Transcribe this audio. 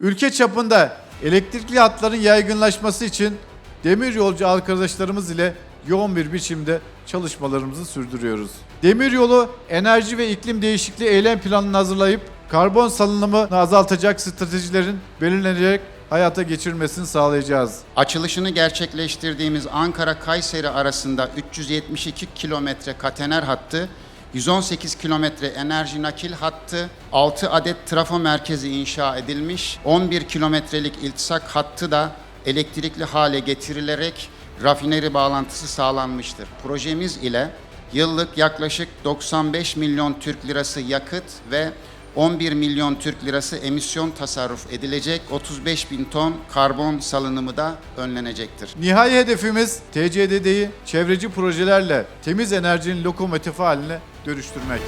Ülke çapında elektrikli hatların yaygınlaşması için demir yolcu arkadaşlarımız ile yoğun bir biçimde çalışmalarımızı sürdürüyoruz. Demiryolu enerji ve iklim değişikliği eylem planını hazırlayıp karbon salınımını azaltacak stratejilerin belirlenecek hayata geçirilmesini sağlayacağız. Açılışını gerçekleştirdiğimiz Ankara-Kayseri arasında 372 kilometre katener hattı, 118 kilometre enerji nakil hattı, 6 adet trafo merkezi inşa edilmiş, 11 kilometrelik iltisak hattı da elektrikli hale getirilerek rafineri bağlantısı sağlanmıştır. Projemiz ile yıllık yaklaşık 95 milyon Türk lirası yakıt ve 11 milyon Türk lirası emisyon tasarruf edilecek, 35 bin ton karbon salınımı da önlenecektir. Nihai hedefimiz TCDD'yi çevreci projelerle temiz enerjinin lokomotifi haline dönüştürmek.